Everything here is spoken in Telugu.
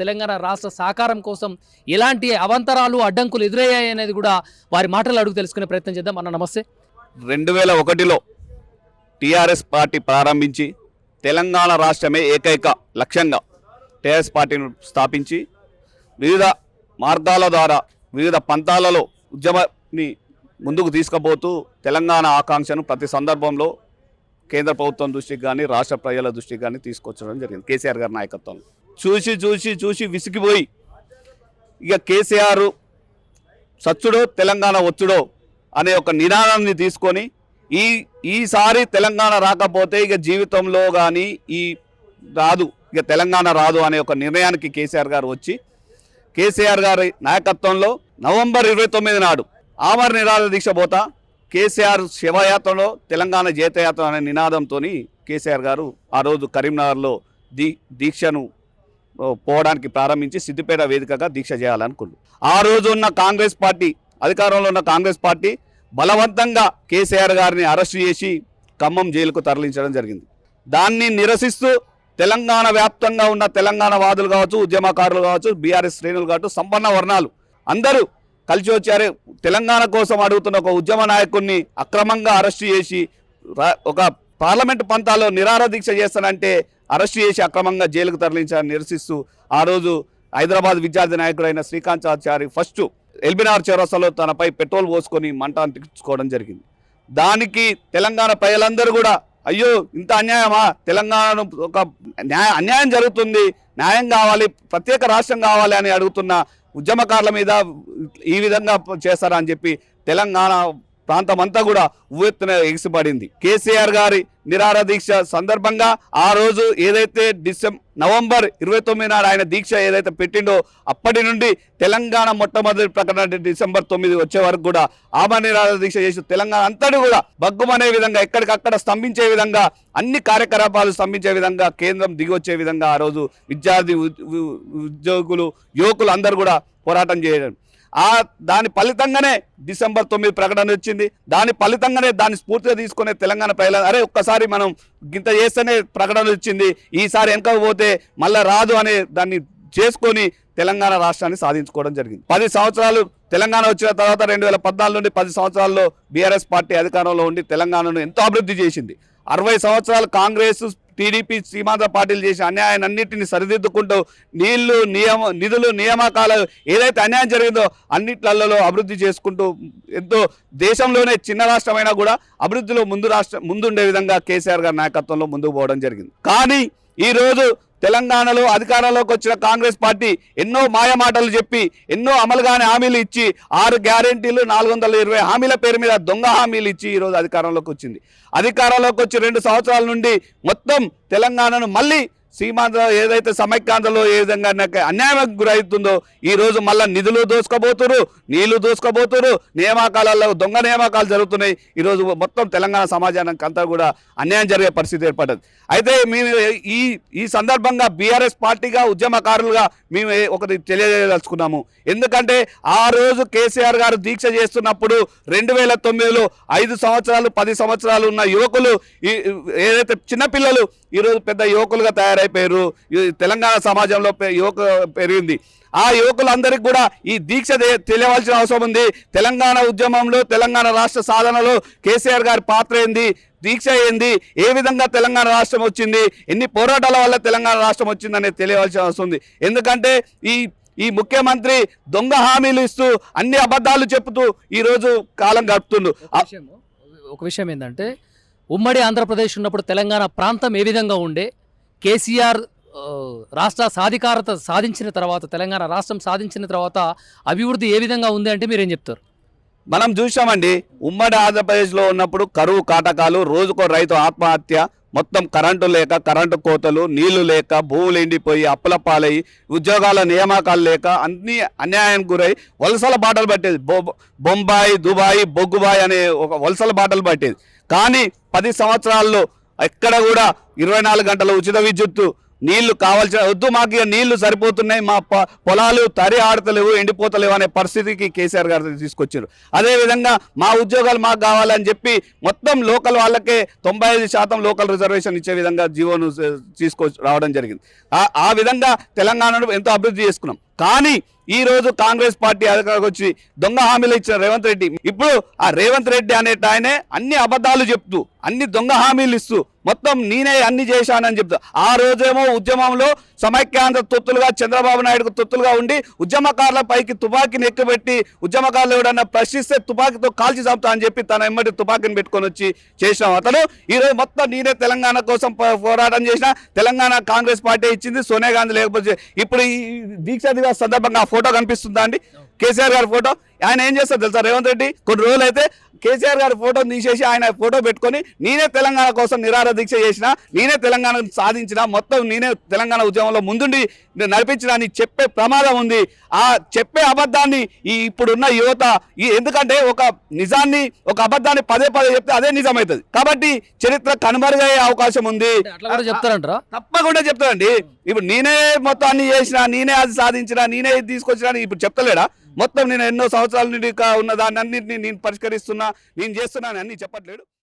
తెలంగాణ రాష్ట్ర సాకారం కోసం ఎలాంటి అవంతరాలు అడ్డంకులు ఎదురయ్యాయి అనేది కూడా వారి మాటలు అడుగు తెలుసుకునే ప్రయత్నం చేద్దాం. అన్న నమస్తే. రెండు వేల ఒకటిలో టీఆర్ఎస్ పార్టీ ప్రారంభించి తెలంగాణ రాష్ట్రమే ఏకైక లక్ష్యంగా టీఆర్ఎస్ పార్టీని స్థాపించి వివిధ మార్గాల ద్వారా వివిధ పంతాలలో ఉద్యమాన్ని ముందుకు తీసుకుపోతూ తెలంగాణ ఆకాంక్షను ప్రతి సందర్భంలో కేంద్ర ప్రభుత్వం దృష్టికి కానీ రాష్ట్ర ప్రజల దృష్టికి కానీ తీసుకొచ్చడం జరిగింది. కేసీఆర్ గారి నాయకత్వంలో. చూసి చూసి చూసి విసిగిపోయి. ఇక కేసీఆర్ సచ్చుడో తెలంగాణ వచ్చుడో అనే ఒక నినాదాన్ని తీసుకొని ఈ ఈసారి తెలంగాణ రాకపోతే ఇక జీవితంలో కానీ ఈ రాదు ఇక తెలంగాణ రాదు అనే ఒక నిర్ణయానికి కేసీఆర్ గారు వచ్చి కేసీఆర్ గారి నాయకత్వంలో నవంబర్ ఇరవై తొమ్మిది నాడు ఆమర నిరాధ దీక్ష పోతా కేసీఆర్ శివయాత్రలో తెలంగాణ జీతయాత్ర అనే నినాదంతో కేసీఆర్ గారు ఆ రోజు కరీంనగర్లో దీ దీక్షను పోవడానికి ప్రారంభించి సిద్దిపేట వేదికగా దీక్ష చేయాలనుకున్నారు ఆ రోజు ఉన్న కాంగ్రెస్ పార్టీ అధికారంలో ఉన్న కాంగ్రెస్ పార్టీ బలవంతంగా కేసీఆర్ గారిని అరెస్టు చేసి ఖమ్మం జైలుకు తరలించడం జరిగింది. దాన్ని నిరసిస్తూ తెలంగాణ వ్యాప్తంగా ఉన్న తెలంగాణ వాదులు కావచ్చు ఉద్యమకారులు కావచ్చు బీఆర్ఎస్ శ్రేణులు కావచ్చు సంపన్న వర్ణాలు అందరూ కలిసి వచ్చారు తెలంగాణ కోసం అడుగుతున్న ఒక ఉద్యమ నాయకుడిని అక్రమంగా అరెస్టు చేసి ఒక పార్లమెంట్ పంతాలో నిరార దీక్ష చేస్తానంటే అరెస్ట్ చేసి అక్రమంగా జైలుకు తరలించాలని నిరసిస్తూ ఆ రోజు హైదరాబాద్ విద్యార్థి నాయకుడైన శ్రీకాంత్ ఆచారి ఫస్ట్ ఎల్బినార్ చౌరస్తాలో తనపై పెట్రోల్ పోసుకొని మంట అంటించుకోవడం జరిగింది. దానికి తెలంగాణ ప్రజలందరూ కూడా అయ్యో ఇంత అన్యాయమా? తెలంగాణను ఒక న్యాయ అన్యాయం జరుగుతుంది న్యాయం కావాలి ప్రత్యేక రాష్ట్రం కావాలి అని అడుగుతున్న ఉద్యమకారుల మీద ఈ విధంగా చేస్తారా అని చెప్పి తెలంగాణ ప్రాంతం అంతా కూడా ఉవ్వెత్తున ఎగిసిపడింది. కేసీఆర్ గారి నిరార దీక్ష సందర్భంగా ఆ రోజు ఏదైతే డిసెం నవంబర్ ఇరవై తొమ్మిది నాడు ఆయన దీక్ష ఏదైతే పెట్టిండో అప్పటి నుండి తెలంగాణ మొట్టమొదటి ప్రకటన డిసెంబర్ తొమ్మిది వచ్చే వరకు కూడా ఆమె నిరార దీక్ష చేసి తెలంగాణ అంతటి కూడా బగ్గుమనే విధంగా ఎక్కడికక్కడ స్తంభించే విధంగా అన్ని కార్యకలాపాలు స్తంభించే విధంగా కేంద్రం దిగొచ్చే విధంగా ఆ రోజు విద్యార్థి ఉద్యోగులు యువకులు అందరూ కూడా పోరాటం చేయడం. ఆ దాని ఫలితంగానే డిసెంబర్ తొమ్మిది ప్రకటన వచ్చింది. దాని ఫలితంగానే దాన్ని స్ఫూర్తిగా తీసుకునే తెలంగాణ ప్రజల అరే ఒక్కసారి మనం గింత చేస్తేనే ప్రకటన వచ్చింది. ఈసారి వెనకపోతే మళ్ళా రాదు అనే దాన్ని చేసుకొని తెలంగాణ రాష్ట్రాన్ని సాధించుకోవడం జరిగింది. పది సంవత్సరాలు తెలంగాణ వచ్చిన తర్వాత రెండు వేల పద్నాలుగు నుండి పది సంవత్సరాల్లో బీఆర్ఎస్ పార్టీ అధికారంలో ఉండి తెలంగాణను ఎంతో అభివృద్ధి చేసింది. అరవై సంవత్సరాలు కాంగ్రెస్ టీడీపీ సీమాంధ్ర పార్టీలు చేసిన అన్యాయాన్నింటినీ అన్నింటినీ సరిదిద్దుకుంటూ నీళ్ళు నియమ నిధులు నియామకాలు ఏదైతే అన్యాయం జరిగిందో అన్నిట్లలో అభివృద్ధి చేసుకుంటూ ఎంతో దేశంలోనే చిన్న రాష్ట్రమైనా కూడా అభివృద్ధిలో ముందు రాష్ట్రం ముందుండే విధంగా కేసీఆర్ గారి నాయకత్వంలో ముందుకు పోవడం జరిగింది. కానీ ఈ రోజు తెలంగాణలో అధికారంలోకి వచ్చిన కాంగ్రెస్ పార్టీ ఎన్నో మాయమాటలు చెప్పి ఎన్నో అమలు కాని హామీలు ఇచ్చి ఆరు గ్యారెంటీలు నాలుగు వందల ఇరవై హామీల పేరు మీద దొంగ హామీలు ఇచ్చి ఈరోజు అధికారంలోకి వచ్చింది. అధికారంలోకి వచ్చి రెండు సంవత్సరాల నుండి మొత్తం తెలంగాణను మళ్ళీ సీమాంధ్ర ఏదైతే సమైక్యాంధ్రలో ఏ విధంగా నాకు అన్యాయం గురవుతుందో ఈ రోజు మళ్ళీ నిధులు దోసుకోబోతురు నీళ్ళు దోసుకోబోతురు నియామకాలలో దొంగ నియామకాలు జరుగుతున్నాయి. ఈరోజు మొత్తం తెలంగాణ సమాజానికి అంతా కూడా అన్యాయం జరిగే పరిస్థితి ఏర్పడ్డది. అయితే మేము ఈ ఈ సందర్భంగా బీఆర్ఎస్ పార్టీగా ఉద్యమకారులుగా మేము ఒకటి తెలియజేయదలుచుకున్నాము. ఎందుకంటే ఆ రోజు కేసీఆర్ గారు దీక్ష చేస్తున్నప్పుడు రెండు వేల తొమ్మిదిలో ఐదు సంవత్సరాలు పది సంవత్సరాలు ఉన్న యువకులు ఈ ఏదైతే చిన్నపిల్లలు ఈరోజు పెద్ద యువకులుగా తయారైపోయారు ఈ తెలంగాణ సమాజంలో యువక పెరిగింది. ఆ యువకులందరికీ కూడా ఈ దీక్ష తెలియవలసిన అవసరం ఉంది. తెలంగాణ ఉద్యమంలో తెలంగాణ రాష్ట్ర సాధనలో కేసీఆర్ గారి పాత్ర ఏంది? దీక్ష ఏంది? ఏ విధంగా తెలంగాణ రాష్ట్రం వచ్చింది? ఎన్ని పోరాటాల వల్ల తెలంగాణ రాష్ట్రం వచ్చింది అనేది తెలియవలసిన అవసరం ఉంది. ఎందుకంటే ఈ ఈ ముఖ్యమంత్రి దొంగ హామీలు ఇస్తూ అన్ని అబద్ధాలు చెప్తూ ఈరోజు కాలం గడుపుతుండు. ఒక విషయం ఏంటంటే ఉమ్మడి ఆంధ్రప్రదేశ్ ఉన్నప్పుడు తెలంగాణ ప్రాంతం ఏ విధంగా ఉండే కేసీఆర్ రాష్ట్ర సాధికారత సాధించిన తర్వాత తెలంగాణ రాష్ట్రం సాధించిన తర్వాత అభివృద్ధి ఏ విధంగా ఉంది అంటే మీరేం చెప్తారు? మనం చూసామండి ఉమ్మడి ఆంధ్రప్రదేశ్లో ఉన్నప్పుడు కరువు కాటకాలు రోజుకో రైతు ఆత్మహత్య మొత్తం కరెంటు లేక కరెంటు కోతలు నీళ్ళు లేక భూములు ఎండిపోయి అప్పుల పాలయ్యి ఉద్యోగాల నియామకాలు లేక అన్ని అన్యాయానికి గురై వలసల బాటలు పట్టేది. బొంబాయి దుబాయ్ బొగ్గుబాయ్ అనే ఒక వలసల బాటలు పట్టేది. కానీ పది సంవత్సరాల్లో ఎక్కడ కూడా ఇరవై నాలుగు గంటల ఉచిత విద్యుత్తు నీళ్ళు కావాల్సిన వద్దు మాకు నీళ్ళు సరిపోతున్నాయి మా పొలాలు తరి ఆడతలేవు ఎండిపోతలేవు అనే పరిస్థితికి కేసీఆర్ గారు తీసుకొచ్చారు. అదేవిధంగా మా ఉద్యోగాలు మాకు కావాలని చెప్పి మొత్తం లోకల్ వాళ్ళకే తొంభై ఐదు శాతం లోకల్ రిజర్వేషన్ ఇచ్చే విధంగా జీవోను తీసుకొచ్చి రావడం జరిగింది. ఆ- ఆ విధంగా తెలంగాణను ఎంతో అభివృద్ధి చేసుకున్నాం. కానీ ఈ రోజు కాంగ్రెస్ పార్టీ అధికారికి వచ్చి దొంగ హామీలు ఇచ్చిన రేవంత్ రెడ్డి. ఇప్పుడు ఆ రేవంత్ రెడ్డి అనే ఆయనే అన్ని అబద్ధాలు చెప్తూ అన్ని దొంగ హామీలు ఇస్తూ మొత్తం నేనే అన్ని చేశానని చెప్తా ఆ రోజేమో ఉద్యమంలో సమైక్యాంధ్ర తొత్తులుగా చంద్రబాబు నాయుడుకు తొత్తులుగా ఉండి ఉద్యమకారుల పైకి తుపాకీని ఎక్కుపెట్టి ఉద్యమకారులు ఎవడన్నా ప్రశ్నిస్తే తుపాకీతో కాల్చి చంపుతా అని చెప్పి తన ఎమ్మటి తుపాకీని పెట్టుకొని వచ్చి చేసిన. అతను ఈ రోజు మొత్తం నేనే తెలంగాణ కోసం పోరాటం చేసిన తెలంగాణ కాంగ్రెస్ పార్టీ ఇచ్చింది సోనియా గాంధీ లేకపోతే ఇప్పుడు ఈ దీక్ష దివస్ సందర్భంగా ఫోటో కనిపిస్తుందా అండి? కేసీఆర్ గారి ఫోటో? ఆయన ఏం చేస్తారు తెలుసా? రేవంత్ రెడ్డి కొన్ని రోజులు అయితే కేసీఆర్ గారి ఫోటో తీసేసి ఆయన ఫోటో పెట్టుకొని నేనే తెలంగాణ కోసం నిరాహార దీక్ష చేసిన నేనే తెలంగాణ సాధించిన మొత్తం నేనే తెలంగాణ ఉద్యమంలో ముందుండి నడిపించిన అని చెప్పే ప్రమాదం ఉంది. ఆ చెప్పే అబద్ధాన్ని ఈ ఇప్పుడున్న యువత ఈ ఎందుకంటే ఒక నిజాన్ని ఒక అబద్ధాన్ని పదే పదే చెప్తే అదే నిజమవుతుంది కాబట్టి చరిత్ర కనుమరుగయ్యే అవకాశం ఉంది. చెప్తారంటారా? తప్పకుండా చెప్తానండి ఇప్పుడు నేనే మొత్తం అన్ని చేసిన నేనే అది సాధించిన నేనే తీసుకొచ్చిన ఇప్పుడు చెప్తలేడా? మొత్తం నేను ఎన్నో సంవత్సరాల నుండి ఉన్న దాన్ని అన్నింటినీ నేను పరిష్కరిస్తున్నా. నేను చేస్తున్నాను అన్ని చెప్పట్లేడు.